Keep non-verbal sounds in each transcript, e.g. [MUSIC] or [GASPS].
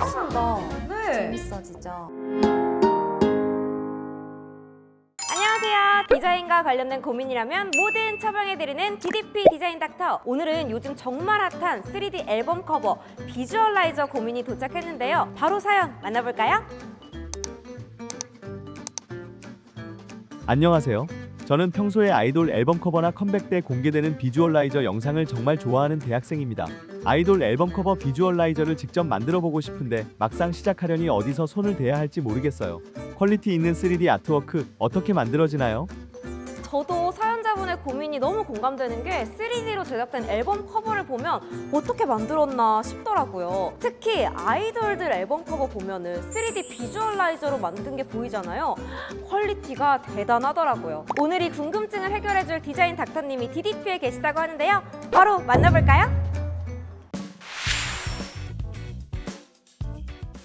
훨씬 더 네. 재밌어지죠. 안녕하세요. 디자인과 관련된 고민이라면 뭐든 처방해드리는 DDP 디자인 닥터. 오늘은 요즘 정말 핫한 3D 앨범 커버 비주얼라이저 고민이 도착했는데요. 바로 사연 만나볼까요? 안녕하세요. 저는 평소에 아이돌 앨범 커버나 컴백 때 공개되는 비주얼라이저 영상을 정말 좋아하는 대학생입니다. 아이돌 앨범 커버 비주얼라이저를 직접 만들어 보고 싶은데 막상 시작하려니 어디서 손을 대야 할지 모르겠어요. 퀄리티 있는 3D 아트워크 어떻게 만들어지나요? 저도 고민이 너무 공감되는 게 3D로 제작된 앨범 커버를 보면 어떻게 만들었나 싶더라고요. 특히 아이돌들 앨범 커버 보면은 3D 비주얼라이저로 만든 게 보이잖아요. 퀄리티가 대단하더라고요. 오늘 이 궁금증을 해결해줄 디자인 닥터님이 DDP에 계시다고 하는데요. 바로 만나볼까요?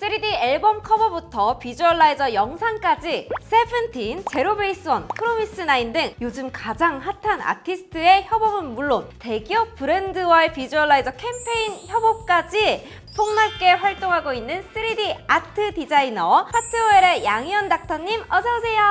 3D 앨범 커버부터 비주얼라이저 영상까지 세븐틴, 제로베이스원, 프로미스9 등 요즘 가장 핫한 아티스트의 협업은 물론 대기업 브랜드와의 비주얼라이저 캠페인 협업까지 폭넓게 활동하고 있는 3D 아트 디자이너 파트오엘의 양희연 닥터님 어서 오세요.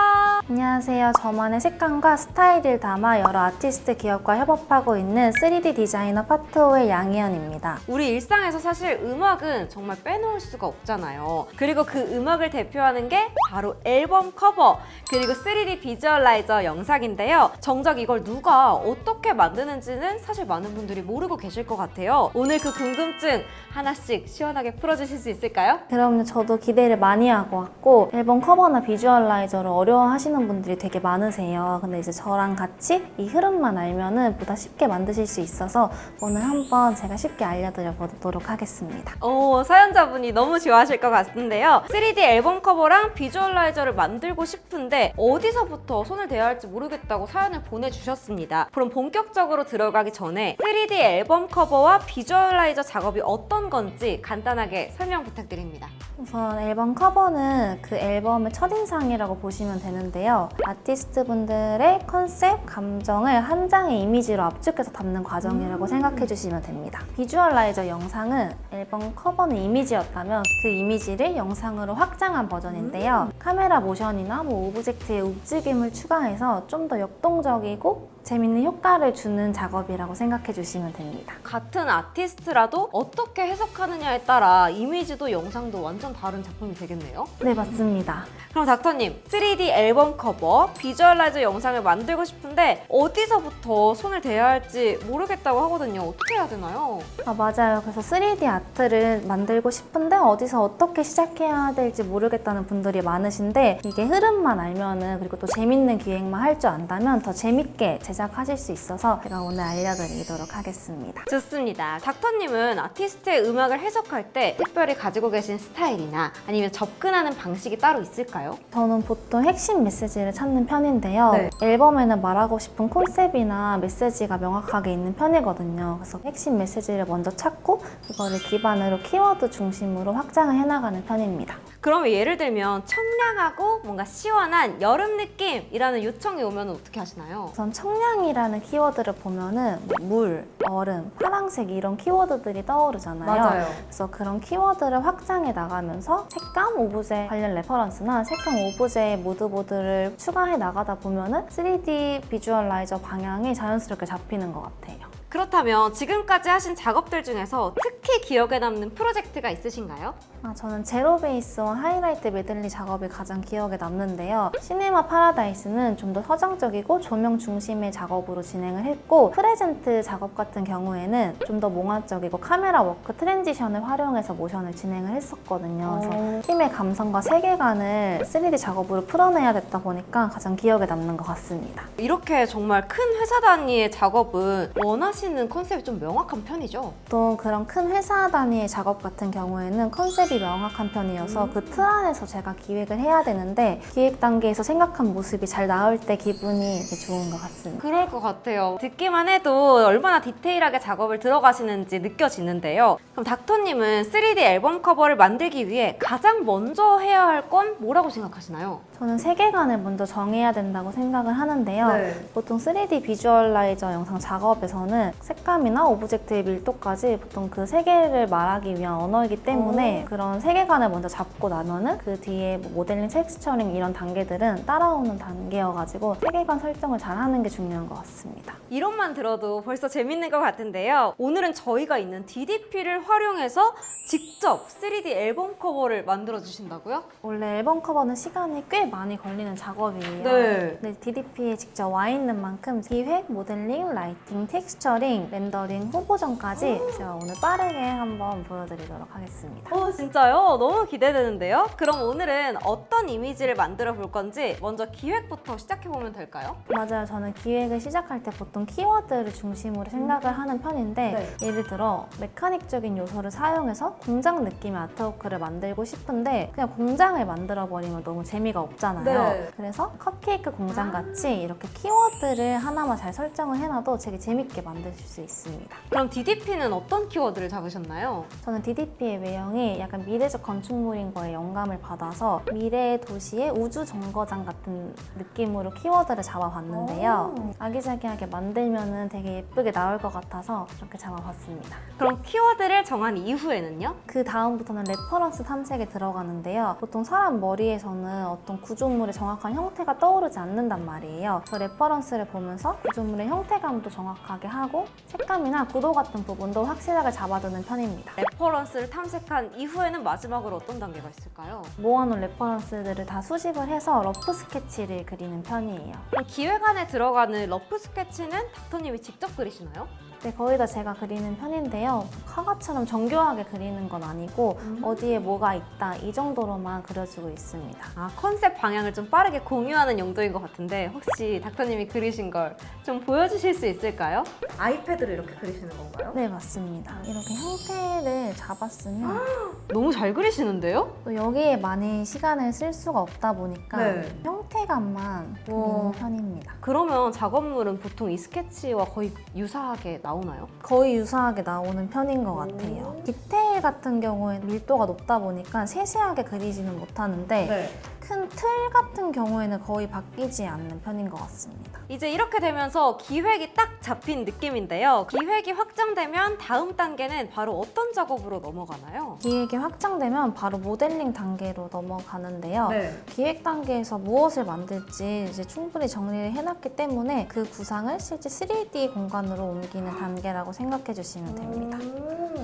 안녕하세요. 저만의 색감과 스타일을 담아 여러 아티스트 기업과 협업하고 있는 3D 디자이너 파트오의 양희연입니다. 우리 일상에서 사실 음악은 정말 빼놓을 수가 없잖아요. 그리고 그 음악을 대표하는 게 바로 앨범 커버, 그리고 3D 비주얼라이저 영상인데요. 정작 이걸 누가 어떻게 만드는지는 사실 많은 분들이 모르고 계실 것 같아요. 오늘 그 궁금증 하나씩 시원하게 풀어주실 수 있을까요? 그럼요. 저도 기대를 많이 하고 왔고 앨범 커버나 비주얼라이저를 어려워하시는 분들이 되게 많으세요. 근데 이제 저랑 같이 이 흐름만 알면은 보다 쉽게 만드실 수 있어서 오늘 한번 제가 쉽게 알려드려 보도록 하겠습니다. 오, 사연자분이 너무 좋아하실 것 같은데요. 3D 앨범 커버랑 비주얼라이저를 만들고 싶은데 어디서부터 손을 대야 할지 모르겠다고 사연을 보내주셨습니다. 그럼 본격적으로 들어가기 전에 3D 앨범 커버와 비주얼라이저 작업이 어떤 건지 간단하게 설명 부탁드립니다. 우선 앨범 커버는 그 앨범의 첫인상이라고 보시면 되는데요. 아티스트 분들의 컨셉, 감정을 한 장의 이미지로 압축해서 담는 과정이라고 생각해 주시면 됩니다. 비주얼라이저 영상은 앨범 커버는 이미지였다면 그 이미지를 영상으로 확장한 버전인데요. 카메라 모션이나 뭐 오브젝트의 움직임을 추가해서 좀 더 역동적이고 재밌는 효과를 주는 작업이라고 생각해 주시면 됩니다. 같은 아티스트라도 어떻게 해석하느냐에 따라 이미지도 영상도 완전 다른 작품이 되겠네요. 네, 맞습니다. 그럼 닥터님, 3D 앨범 커버, 비주얼라이저 영상을 만들고 싶은데 어디서부터 손을 대야 할지 모르겠다고 하거든요. 어떻게 해야 되나요? 아, 맞아요. 그래서 3D 아트를 만들고 싶은데 어디서 어떻게 시작해야 될지 모르겠다는 분들이 많으신데 이게 흐름만 알면은 그리고 또 재밌는 기획만 할 줄 안다면 더 재밌게 제 작하실 수 있어서 제가 오늘 알려드리도록 하겠습니다. 좋습니다. 닥터님은 아티스트의 음악을 해석할 때 특별히 가지고 계신 스타일이나 아니면 접근하는 방식이 따로 있을까요? 저는 보통 핵심 메시지를 찾는 편인데요. 네. 앨범에는 말하고 싶은 콘셉트나 메시지가 명확하게 있는 편이거든요. 그래서 핵심 메시지를 먼저 찾고 그거를 기반으로 키워드 중심으로 확장을 해나가는 편입니다. 그러면 예를 들면 청량하고 뭔가 시원한 여름 느낌이라는 요청이 오면 어떻게 하시나요? 우선 청량 이라는 키워드를 보면은 뭐 물, 얼음, 파랑색 이런 키워드들이 떠오르잖아요. 그래서 그런 키워드를 확장해 나가면서 색감 오브제 관련 레퍼런스나 색감 오브제 모드보드를 추가해 나가다 보면은 3D 비주얼라이저 방향이 자연스럽게 잡히는 것 같아요. 그렇다면 지금까지 하신 작업들 중에서 특히 기억에 남는 프로젝트가 있으신가요? 아, 저는 제로 베이스와 하이라이트 메들리 작업이 가장 기억에 남는데요. 시네마 파라다이스는 좀 더 서정적이고 조명 중심의 작업으로 진행을 했고 프레젠트 작업 같은 경우에는 좀 더 몽환적이고 카메라 워크 트랜지션을 활용해서 모션을 진행을 했었거든요. 그래서 팀의 감성과 세계관을 3D 작업으로 풀어내야 됐다 보니까 가장 기억에 남는 것 같습니다. 이렇게 정말 큰 회사 단위의 작업은 원하시 는 컨셉이 좀 명확한 편이죠? 또 그런 큰 회사 단위의 작업 같은 경우에는 컨셉이 명확한 편이어서 그 틀 안에서 제가 기획을 해야 되는데 기획 단계에서 생각한 모습이 잘 나올 때 기분이 되게 좋은 것 같습니다. 그럴 것 같아요. 듣기만 해도 얼마나 디테일하게 작업을 들어가시는지 느껴지는데요. 그럼 닥터님은 3D 앨범 커버를 만들기 위해 가장 먼저 해야 할 건 뭐라고 생각하시나요? 저는 세계관을 먼저 정해야 된다고 생각을 하는데요. 보통 3D 비주얼라이저 영상 작업에서는 커버는 색감이나 오브젝트의 밀도까지 보통 그 세계를 말하기 위한 언어이기 때문에 그런 세계관을 먼저 잡고 나면은 그 뒤에 뭐 모델링, 텍스처링 이런 단계들은 따라오는 단계여가지고 세계관 설정을 잘 하는 게 중요한 것 같습니다. 이론만 들어도 벌써 재밌는 것 같은데요. 오늘은 저희가 있는 DDP를 활용해서 직접 3D 앨범 커버를 만들어 주신다고요? 원래 앨범 커버는 시간이 꽤 많이 걸리는 작업이에요. 네. 근데 DDP에 직접 와 있는 만큼 기획, 모델링, 라이팅, 텍스처 링, 렌더링, 후보전까지 제가 오늘 빠르게 한번 보여드리도록 하겠습니다. 어, 진짜요? 너무 기대되는데요? 그럼 오늘은 어떤 이미지를 만들어 볼 건지 먼저 기획부터 시작해 보면 될까요? 맞아요. 저는 기획을 시작할 때 보통 키워드를 중심으로 생각을 하는 편인데 예를 들어 메카닉적인 요소를 사용해서 공장 느낌의 아트워크를 만들고 싶은데 그냥 공장을 만들어 버리면 너무 재미가 없잖아요. 네. 그래서 컵케이크 공장 같이 이렇게 키워드를 하나만 잘 설정을 해놔도 되게 재밌게 만 드실 수 있습니다. 그럼 DDP는 어떤 키워드를 잡으셨나요? 저는 DDP의 외형이 약간 미래적 건축물인 거에 영감을 받아서 미래의 도시의 우주 정거장 같은 느낌으로 키워드를 잡아봤는데요. 아기자기하게 만들면은 되게 예쁘게 나올 것 같아서 이렇게 잡아봤습니다. 그럼 키워드를 정한 이후에는요? 그 다음부터는 레퍼런스 탐색에 들어가는데요. 보통 사람 머리에서는 어떤 구조물의 정확한 형태가 떠오르지 않는단 말이에요. 그 레퍼런스를 보면서 구조물의 형태감도 정확하게 하고 색감이나 구도 같은 부분도 확실하게 잡아두는 편입니다. 레퍼런스를 탐색한 이후에는 마지막으로 어떤 단계가 있을까요? 모아놓은 레퍼런스들을 다 수집을 해서 러프 스케치를 그리는 편이에요. 기획안에 들어가는 러프 스케치는 닥터님이 직접 그리시나요? 네, 거의 다 제가 그리는 편인데요. 화가처럼 정교하게 그리는 건 아니고 어디에 뭐가 있다 이 정도로만 그려주고 있습니다. 아, 컨셉 방향을 좀 빠르게 공유하는 용도인 것 같은데 혹시 닥터님이 그리신 걸 좀 보여주실 수 있을까요? 아이패드로 이렇게 그리시는 건가요? 네, 맞습니다. 이렇게 형태를 잡았으면 너무 잘 그리시는데요? 또 여기에 많이 시간을 쓸 수가 없다 보니까 네. 형태감만 그리는 와. 편입니다. 그러면 작업물은 보통 이 스케치와 거의 유사하게 나오 나요? 거의 유사하게 나오는 편인 것 같아요. 디테일 같은 경우에는 밀도가 높다 보니까 세세하게 그리지는 못하는데 네. 큰 틀 같은 경우에는 거의 바뀌지 않는 편인 것 같습니다. 이제 이렇게 되면서 기획이 딱 잡힌 느낌인데요. 기획이 확정되면 다음 단계는 바로 어떤 작업으로 넘어가나요? 기획이 확정되면 바로 모델링 단계로 넘어가는데요. 네. 기획 단계에서 무엇을 만들지 이제 충분히 정리를 해놨기 때문에 그 구상을 실제 3D 공간으로 옮기는 단계라고 생각해 주시면 됩니다.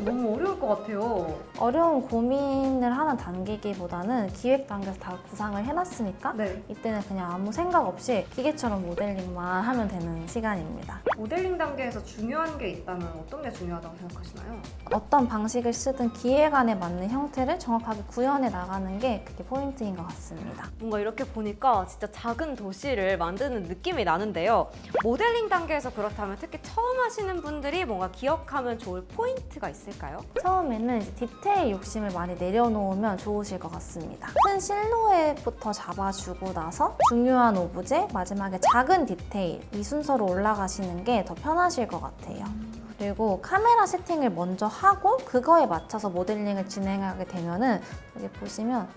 너무 어려울 것 같아요. 어려운 고민을 하는 단계기보다는 기획 단계에서 다 구상 을 해놨으니까 네. 이때는 그냥 아무 생각 없이 기계처럼 모델링만 하면 되는 시간입니다. 모델링 단계에서 중요한 게 있다면 어떤 게 중요하다고 생각하시나요? 어떤 방식을 쓰든 기획안에 맞는 형태를 정확하게 구현해 나가는 게 그게 포인트인 것 같습니다. 뭔가 이렇게 보니까 진짜 작은 도시를 만드는 느낌이 나는데요. 모델링 단계에서 그렇다면 특히 처음 하시는 분들이 뭔가 기억하면 좋을 포인트가 있을까요? 처음에는 이제 디테일 욕심을 많이 내려놓으면 좋으실 것 같습니다. 큰 실루엣 부터 잡아주고 나서 중요한 오브제, 마지막에 작은 디테일 이 순서로 올라가시는 게 더 편하실 것 같아요. 그리고 카메라 세팅을 먼저 하고 그거에 맞춰서 모델링을 진행하게 되면은 여기 보시면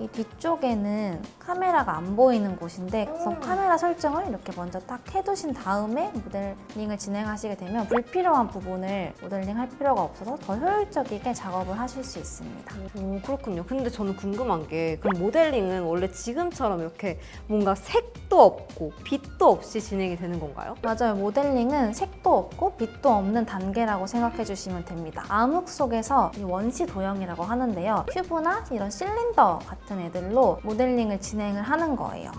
이 뒤쪽에는 카메라가 안 보이는 곳인데 그래서 카메라 설정을 이렇게 먼저 딱 해두신 다음에 모델링을 진행하시게 되면 불필요한 부분을 모델링 할 필요가 없어서 더 효율적이게 작업을 하실 수 있습니다. 오, 그렇군요. 근데 저는 궁금한 게 그럼 모델링은 원래 지금처럼 이렇게 뭔가 색도 없고 빛도 없이 진행이 되는 건가요? 맞아요. 모델링은 색도 없고 빛도 없는 단계라고 생각해 주시면 됩니다. 암흑 속에서 이 원시 도형이라고 하는데요. 큐브나 이런 실린더 같은 애들로 모델링을 진행을 하는 거예요.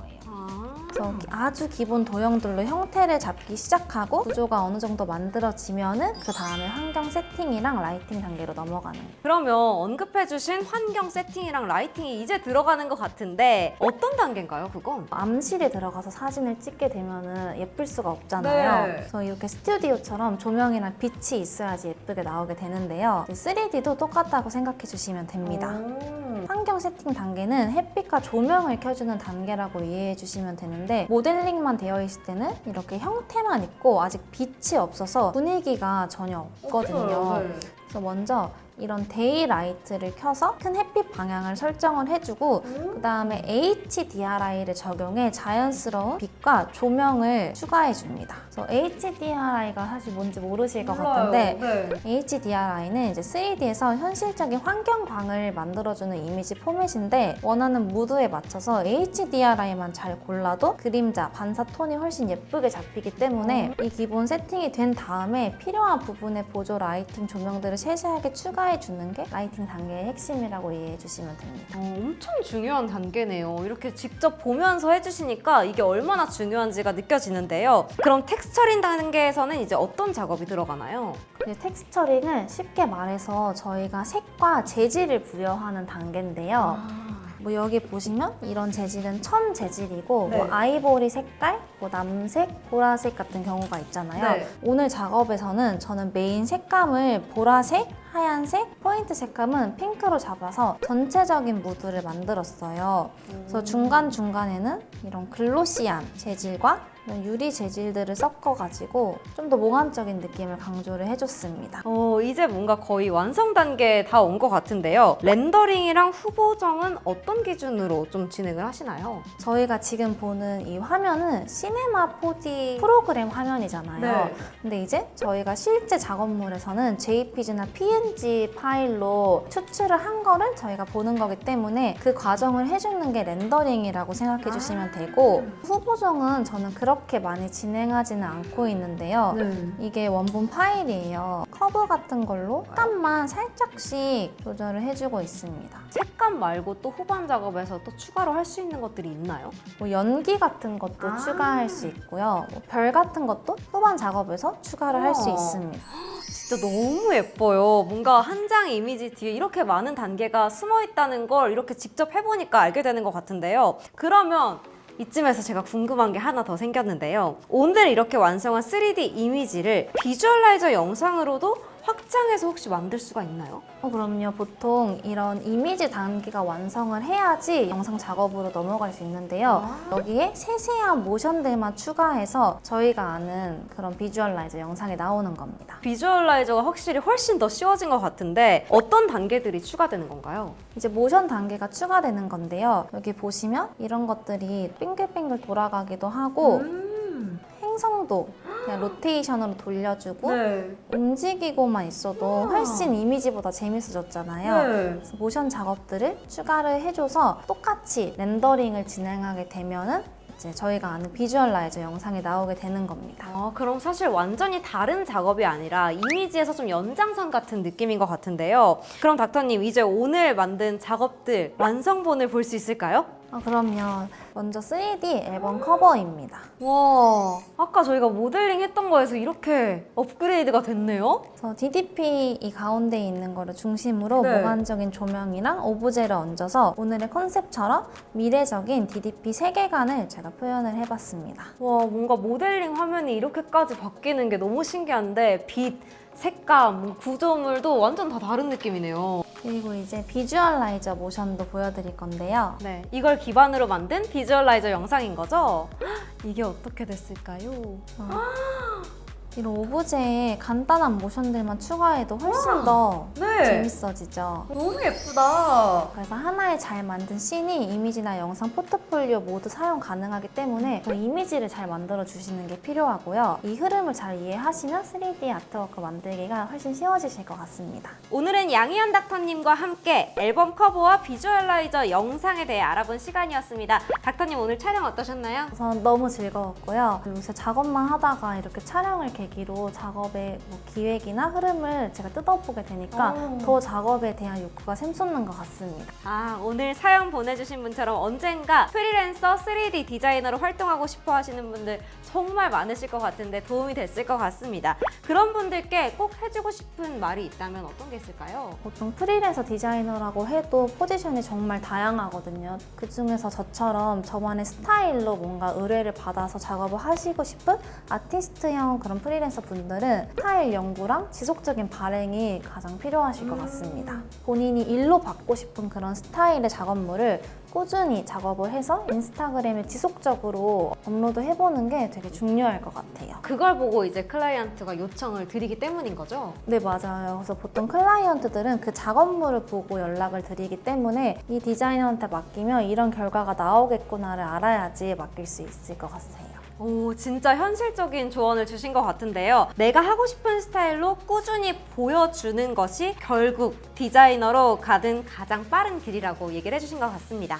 아. 그래서 아주 기본 도형들로 형태를 잡기 시작하고 구조가 어느 정도 만들어지면은 그 다음에 환경 세팅이랑 라이팅 단계로 넘어가는 거예요. 그러면 언급해주신 환경 세팅이랑 라이팅이 이제 들어가는 것 같은데 어떤 단계인가요, 그건? 암실에 들어가서 사진을 찍게 되면은 예쁠 수가 없잖아요. 네. 그래서 이렇게 스튜디오처럼 조명이랑 빛이 있어야지 예쁘게 나오게 되는데요. 3D도 똑같다고 생각해 주시면 됩니다. 오. 환경 세팅 단계는 햇빛과 조명을 켜주는 단계라고 이해해 주시면 되는데 모델링만 되어 있을 때는 이렇게 형태만 있고 아직 빛이 없어서 분위기가 전혀 없거든요. 네. 그래서 먼저 이런 데이 라이트를 켜서 큰 햇빛 방향을 설정을 해주고 그 다음에 HDRI를 적용해 자연스러운 빛과 조명을 추가해 줍니다. 그래서 HDRI가 사실 뭔지 모르실 것 같은데 네. HDRI는 이제 3D에서 현실적인 환경광을 만들어주는 이미지 포맷인데 원하는 무드에 맞춰서 HDRI만 잘 골라도 그림자, 반사 톤이 훨씬 예쁘게 잡히기 때문에 이 기본 세팅이 된 다음에 필요한 부분에 보조 라이팅 조명들을 세세하게 추가 해 주는 게 라이팅 단계의 핵심이라고 이해해 주시면 됩니다. 어, 엄청 중요한 단계네요. 이렇게 직접 보면서 해주시니까 이게 얼마나 중요한지가 느껴지는데요. 그럼 텍스처링 단계에서는 이제 어떤 작업이 들어가나요? 이제 텍스처링은 쉽게 말해서 저희가 색과 재질을 부여하는 단계인데요. 뭐 여기 보시면 이런 재질은 천 재질이고 네. 뭐 아이보리 색깔, 뭐 남색, 보라색 같은 경우가 있잖아요. 네. 오늘 작업에서는 저는 메인 색감을 보라색, 하얀색, 포인트 색감은 핑크로 잡아서 전체적인 무드를 만들었어요. 그래서 중간중간에는 이런 글로시한 재질과 유리 재질들을 섞어가지고 좀 더 몽환적인 느낌을 강조를 해줬습니다. 어, 이제 뭔가 거의 완성 단계에 다 온 것 같은데요. 렌더링이랑 후보정은 어떤 기준으로 좀 진행을 하시나요? 저희가 지금 보는 이 화면은 시네마 4D 프로그램 화면이잖아요. 네. 근데 이제 저희가 실제 작업물에서는 JPG나 PNG 파일로 추출을 한 거를 저희가 보는 거기 때문에 그 과정을 해주는 게 렌더링이라고 생각해 주시면 되고 후보정은 저는 그 렇게 많이 진행하지는 않고 있는데요. 네. 이게 원본 파일이에요. 커브 같은 걸로 색감만 살짝씩 조절을 해주고 있습니다. 색감 말고 또 후반 작업에서 또 추가로 할 수 있는 것들이 있나요? 뭐 연기 같은 것도 아. 추가할 수 있고요. 뭐별 같은 것도 후반 작업에서 추가를 할 수 우와. 있습니다. 진짜 너무 예뻐요. 뭔가 한 장 이미지 뒤에 이렇게 많은 단계가 숨어 있다는 걸 이렇게 직접 해보니까 알게 되는 것 같은데요. 그러면 이쯤에서 제가 궁금한 게 하나 더 생겼는데요. 오늘 이렇게 완성한 3D 이미지를 비주얼라이저 영상으로도 확장해서 혹시 만들 수가 있나요? 어, 그럼요. 보통 이런 이미지 단계가 완성을 해야지 영상 작업으로 넘어갈 수 있는데요. 여기에 세세한 모션들만 추가해서 저희가 아는 그런 비주얼라이저 영상이 나오는 겁니다. 비주얼라이저가 확실히 훨씬 더 쉬워진 것 같은데 어떤 단계들이 추가되는 건가요? 이제 모션 단계가 추가되는 건데요. 여기 보시면 이런 것들이 빙글빙글 돌아가기도 하고 음. 행성도 그냥 로테이션으로 돌려주고 네. 움직이고만 있어도 우와. 훨씬 이미지보다 재밌어졌잖아요. 네. 그래서 모션 작업들을 추가를 해줘서 똑같이 렌더링을 진행하게 되면은 이제 저희가 아는 비주얼라이저 영상이 나오게 되는 겁니다. 아, 그럼 사실 완전히 다른 작업이 아니라 이미지에서 좀 연장선 같은 느낌인 것 같은데요. 그럼 닥터님, 이제 오늘 만든 작업들 완성본을 볼 수 있을까요? 아, 그럼요. 먼저 3D 앨범 커버입니다. 와, 아까 저희가 모델링 했던 거에서 이렇게 업그레이드가 됐네요? 그래서 DDP 이 가운데 있는 거를 중심으로 네. 몽환적인 조명이랑 오브제를 얹어서 오늘의 컨셉처럼 미래적인 DDP 세계관을 제가 표현을 해봤습니다. 와, 뭔가 모델링 화면이 이렇게까지 바뀌는 게 너무 신기한데, 빛, 색감, 뭐 구조물도 완전 다 다른 느낌이네요. 그리고 이제 비주얼라이저 모션도 보여드릴 건데요. 네, 이걸 기반으로 만든 비주얼라이저 영상인 거죠? 헉, [GASPS] 이게 어떻게 됐을까요? [GASPS] 이런 오브제에 간단한 모션들만 추가해도 훨씬 더 네. 재밌어지죠. 너무 예쁘다. 그래서 하나의 잘 만든 씬이 이미지나 영상 포트폴리오 모두 사용 가능하기 때문에 그 이미지를 잘 만들어 주시는 게 필요하고요. 이 흐름을 잘 이해하시면 3D 아트워크 만들기가 훨씬 쉬워지실 것 같습니다. 오늘은 양희연 닥터님과 함께 앨범 커버와 비주얼라이저 영상에 대해 알아본 시간이었습니다. 닥터님 오늘 촬영 어떠셨나요? 우선 너무 즐거웠고요. 요새 작업만 하다가 이렇게 촬영을 계기로 작업의 뭐 기획이나 흐름을 제가 뜯어보게 되니까 오. 더 작업에 대한 욕구가 샘솟는 것 같습니다. 아, 오늘 사연 보내주신 분처럼 언젠가 프리랜서 3D 디자이너로 활동하고 싶어 하시는 분들 정말 많으실 것 같은데 도움이 됐을 것 같습니다. 그런 분들께 꼭 해주고 싶은 말이 있다면 어떤 게 있을까요? 보통 프리랜서 디자이너라고 해도 포지션이 정말 다양하거든요. 그 중에서 저처럼 저만의 스타일로 뭔가 의뢰를 받아서 작업을 하시고 싶은 아티스트형 그런 프리랜서 분들은 스타일 연구랑 지속적인 발행이 가장 필요하실 것 같습니다. 본인이 일로 받고 싶은 그런 스타일의 작업물을 꾸준히 작업을 해서 인스타그램에 지속적으로 업로드 해보는 게 되게 중요할 것 같아요. 그걸 보고 이제 클라이언트가 요청을 드리기 때문인 거죠? 네, 맞아요. 그래서 보통 클라이언트들은 그 작업물을 보고 연락을 드리기 때문에 이 디자이너한테 맡기면 이런 결과가 나오겠구나를 알아야지 맡길 수 있을 것 같아요. 오, 진짜 현실적인 조언을 주신 것 같은데요. 내가 하고 싶은 스타일로 꾸준히 보여주는 것이 결국 디자이너로 가는 가장 빠른 길이라고 얘기를 해주신 것 같습니다.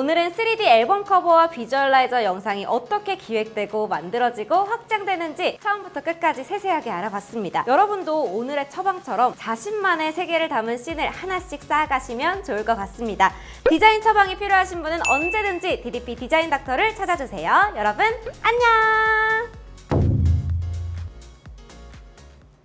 오늘은 3D 앨범 커버와 비주얼라이저 영상이 어떻게 기획되고 만들어지고 확장되는지 처음부터 끝까지 세세하게 알아봤습니다. 여러분도 오늘의 처방처럼 자신만의 세계를 담은 씬을 하나씩 쌓아가시면 좋을 것 같습니다. 디자인 처방이 필요하신 분은 언제든지 DDP 디자인 닥터를 찾아주세요. 여러분, 안녕!